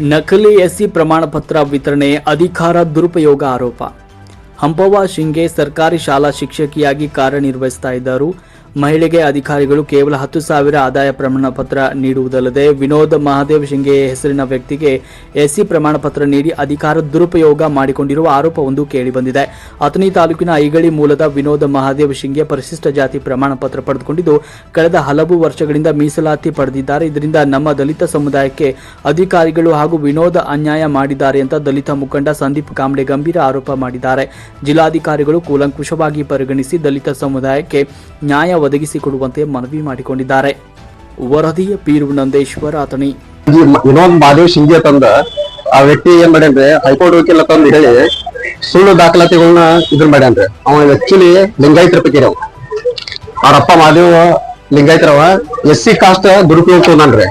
ನಕಲಿ ಎಸ್ಸಿ ಪ್ರಮಾಣ ಪತ್ರ ವಿತರಣೆ ಅಧಿಕಾರ ದುರುಪಯೋಗ ಆರೋಪ. ಹಂಪವ್ವ ಶಿಂಗೆ ಸರ್ಕಾರಿ ಶಾಲಾ ಶಿಕ್ಷಕಿಯಾಗಿ ಕಾರ್ಯನಿರ್ವಹಿಸ್ತಾ ಇದ್ದರು. ಮಹಿಳೆಗೆ ಅಧಿಕಾರಿಗಳು ಕೇವಲ ಹತ್ತು ಸಾವಿರ ಆದಾಯ ಪ್ರಮಾಣ ಪತ್ರ ನೀಡುವುದಲ್ಲದೆ ವಿನೋದ್ ಮಹಾದೇವ್ ಶಿಂಗೆ ಹೆಸರಿನ ವ್ಯಕ್ತಿಗೆ ಎಸ್ಸಿ ಪ್ರಮಾಣ ಪತ್ರ ನೀಡಿ ಅಧಿಕಾರ ದುರುಪಯೋಗ ಮಾಡಿಕೊಂಡಿರುವ ಆರೋಪವೊಂದು ಕೇಳಿಬಂದಿದೆ. ಅಥಣಿ ತಾಲೂಕಿನ ಐಗಳಿ ಮೂಲದ ವಿನೋದ್ ಮಹಾದೇವ್ ಶಿಂಗೆ ಪರಿಶಿಷ್ಟ ಜಾತಿ ಪ್ರಮಾಣ ಪತ್ರ ಪಡೆದುಕೊಂಡಿದ್ದು, ಕಳೆದ ಹಲವು ವರ್ಷಗಳಿಂದ ಮೀಸಲಾತಿ ಪಡೆದಿದ್ದಾರೆ. ಇದರಿಂದ ನಮ್ಮ ದಲಿತ ಸಮುದಾಯಕ್ಕೆ ಅಧಿಕಾರಿಗಳು ಹಾಗೂ ವಿನೋದ ಅನ್ಯಾಯ ಮಾಡಿದ್ದಾರೆ ಅಂತ ದಲಿತ ಮುಖಂಡ ಸಂದೀಪ್ ಕಾಂಬ್ಳೆ ಗಂಭೀರ ಆರೋಪ ಮಾಡಿದ್ದಾರೆ. ಜಿಲ್ಲಾಧಿಕಾರಿಗಳು ಕೂಲಂಕುಷವಾಗಿ ಪರಿಗಣಿಸಿ ದಲಿತ ಸಮುದಾಯಕ್ಕೆ ನ್ಯಾಯ ಒದಗಿಸಿಕೊಡುವಂತೆ ಮನವಿ ಮಾಡಿಕೊಂಡಿದ್ದಾರೆ. ವರದಿಯ ಪೀರು ನಂದೇಶ್ವರ ಅಥಣಿ ಇನ್ನೊಂದು ಮ- ವಿನೋದ್ ಮಹಾದೇವ್ ಶಿಂಗೆ ತಂದ, ಆ ವ್ಯಕ್ತಿ ಏನ್ ಮಾಡ್ಯಾನ್ರಿ ಹೈಕೋರ್ಟ್ ವಕೀಲ ತಂದು ಹೇಳಿ, ಸುಳ್ಳು ದಾಖಲಾತಿಗಳನ್ನ ಇದನ್ ಮಾಡ್ಯಾನ್ರಿ ಅವ ಆಕ್ಚುಲಿ ಲಿಂಗಾಯತರ ಪಕ್ಕಿರ ಅವ ಅವ್ರಪ್ಪ ಮಹಾದೇವ್ ಲಿಂಗಾಯತರವ ಎಸ್ ಸಿ ಕಾಸ್ಟ್ ದುರುಪಯೋಗ ತಗೊಂಡ್ರಿ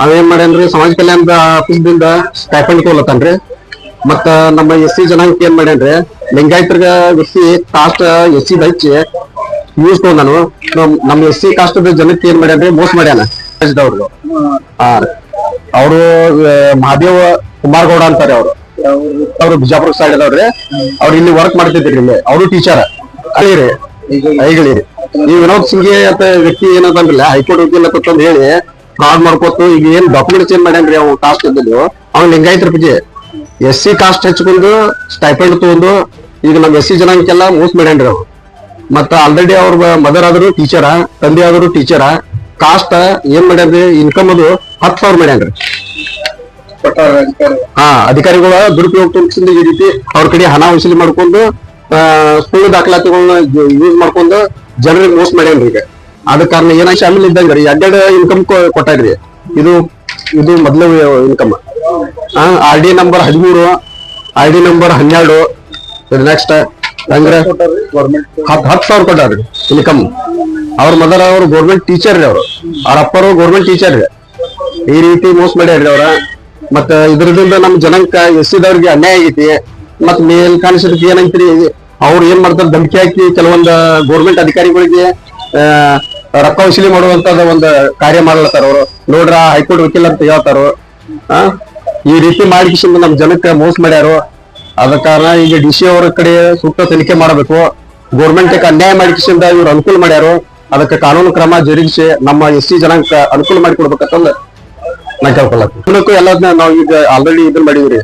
ಅವ ಏನ್ ಮಾಡ್ಯಾನ್ರಿ ಸಮಾಜ ಕಲ್ಯಾಣದ ಆಫೀಸ್ದಿಂದ ಸ್ಟೈಫಂಡ್ ತೊಗೊಳತಾನ್ರಿ ಮತ್ತ ನಮ್ಮ ಎಸ್ ಸಿ ಜನಾಂಗಕ್ಕೆ ಏನ್ ಮಾಡ್ಯಾನ್ರಿ ಲಿಂಗಾಯತರ್ಗ S C caste S C use ನಾನು. ನಮ್- ಎಸ್ ಸಿ ಕಾಸ್ಟ್ ಜನಕ್ಕೆ ಏನ್ ಮಾಡ್ಯಾನ್ರಿ? ಮೋಸ ಮಾಡ್ಯಾನ? ಹಾ ಅವರು ಮಹಾದೇವ ಕುಮಾರ್ ಗೌಡ ಅಂತಾರೆ ಅವರು. ಅವ್ರು ಬಿಜಾಪುರ ಸೈಡ್ ಅದಾವ್ರಿ. ಅವ್ರು ಇಲ್ಲಿ ವರ್ಕ್ ಮಾಡ್ತಿದ್ರಿ ಇಲ್ಲಿ. ಅವರು ಟೀಚರ್ ಅಳಿರಿ. ಐಗಳಿರಿ. ಈ ವಿನೋದ್ ಸಿಂಗ್ ಅಂತ ವ್ಯಕ್ತಿ ಏನದಂದ್ರಲ್ಲ ಹೈಕೋರ್ಟ್ ವಕೀಲ ತಂದು ಹೇಳಿ ಫ್ರಾಡ್ ಮಾಡ್ಕೊತು ಈಗ ಏನ್ ಡಾಕ್ಯುಮೆಂಟ್ಸ್ ಏನ್ ಮಾಡ್ಯಾನ್ರಿ ಅವ್ನು ಕಾಸ್ಟ್ ಇದ್ದಿದ್ದು ಅವ್ನು ಲಿಂಗಾಯತರ ಪೂಜೆ ಎಸ್ ಸಿ ಕಾಸ್ಟ್ ಹಚ್ಕೊಂಡು ಸ್ಟೈಪೆಂಡ್ ತಗೊಂಡು ಈಗ ನಮ್ ಎಸ್ ಸಿ ಜನಾಂಗಕ್ಕೆಲ್ಲ ಮೋಸ ಮಾಡ್ಯಾನ್ರಿ ಅವ್ರು ಮತ್ತ ಆಲ್ರೆಡಿ ಅವ್ರ ಮದರ್ ಆದ್ರು ಟೀಚರ ತಂದೆ ಆದ್ರು ಟೀಚರ ಕಾಸ್ಟ್ ಏನ್ ಮಾಡ್ಯಾರ್ರಿ? ಇನ್ಕಮ್ ಅದು ಹತ್ತು ಸಾವಿರ ಮಾಡ್ಯಾನ್ರಿ. ಹಾ, ಅಧಿಕಾರಿಗಳ ದುರುಪಯೋಗ ತೋರಿಸಿದ ಈ ರೀತಿ ಅವ್ರ ಕಡೆ ಹಣ ವಸೂಲಿ ಮಾಡ್ಕೊಂಡು ಸುಳ್ಳು ದಾಖಲಾತಿಗಳನ್ನ ಯೂಸ್ ಮಾಡ್ಕೊಂಡು ಜನರಿಗೆ ಮೋಸ ಮಾಡ್ಯಾನ್ರಿ ಈಗ. ಆದ ಕಾರಣ ಏನ ಶಾಮಿಲ್ ಇದ್ದಂಗ್ರಿ ಎರಡೆರಡು ಇನ್ಕಮ್ ಕೊಟ್ಟಾರ್ರಿ ಇದು ಇದು ಮೊದಲ ಇನ್ಕಮ್ ಆರ್ ಡಿ ನಂಬರ್ ಹದಿಮೂರು ಆರ್ ಡಿ ನಂಬರ್ ಹನ್ನೆರಡು ನೆಕ್ಸ್ಟ್ ಅಂದ್ರೆ ಹತ್ತು ಹತ್ತು ಸಾವಿರ ಕೊಟ್ಟಾರ್ರಿ ಇನ್ಕಮ್ ಅವ್ರ ಮದರ್ ಅವ್ರ ಗೌರ್ಮೆಂಟ್ ಟೀಚರ್ ರೀ ಅವ್ರು. ಅವ್ರ ಅಪ್ಪರು ಗೌರ್ಮೆಂಟ್ ಟೀಚರ್ ರೀ. ಈ ರೀತಿ ಮೋಸ ಮಾಡ್ಯಾರ್ರಿ ಅವ್ರ. ಮತ್ತ ಇದ್ರದಿಂದ ನಮ್ ಜನಕ್ಕ ಎಸ್ಸಿದವ್ರಿಗೆ ಅನ್ಯಾಯ ಆಗೈತಿ. ಮತ್ ಮೇಲ್ ಕಾಣಿಸೋದಕ್ಕೆ ಏನಂತೀರಿ? ಅವ್ರು ಏನ್ ಮಾಡ್ತಾರೆ? ಧಮಕಿ ಹಾಕಿ ಕೆಲವೊಂದ್ ಗೌರ್ಮೆಂಟ್ ಅಧಿಕಾರಿಗಳಿಗೆ ರೊಕ್ಕ ವಸೂಲಿ ಮಾಡುವಂತದ ಒಂದು ಕಾರ್ಯ ಮಾಡ್ಲತ್ತಾರ ಅವರು. ನೋಡ್ರ ಹೈಕೋರ್ಟ್ ವಕೀಲ ಅಂತ ಹೇಳ್ತಾರ ಈ ರೀತಿ ಮಾಡಿ ನಮ್ಮ ಜನಕ್ಕೆ ಮೋಸ ಮಾಡ್ಯಾರು. ಆದ ಕಾರಣ ಈಗ ಡಿ ಸಿ ಅವರ ಕಡೆ ಸೂಕ್ತ ತನಿಖೆ ಮಾಡಬೇಕು. ಗೌರ್ಮೆಂಟ್ ಅನ್ಯಾಯ ಮಾಡಿಕಿಸಿಂದ ಇವ್ರು ಅನುಕೂಲ ಮಾಡ್ಯಾರು. ಅದಕ್ಕೆ ಕಾನೂನು ಕ್ರಮ ಜರುಗಿಸಿ ನಮ್ಮ ಎಸ್ ಸಿ ಜನಾಂಗ ಅನುಕೂಲ ಮಾಡಿಕೊಡ್ಬೇಕಂತಂದ್ರೆ ನಾ ಕೇಳ್ಕೊಳ್ಳಕ್ಕೂ ಎಲ್ಲ ನಾವು ಈಗ ಆಲ್ರೆಡಿ ಇದನ್ನ ಮಾಡಿವ್ರಿ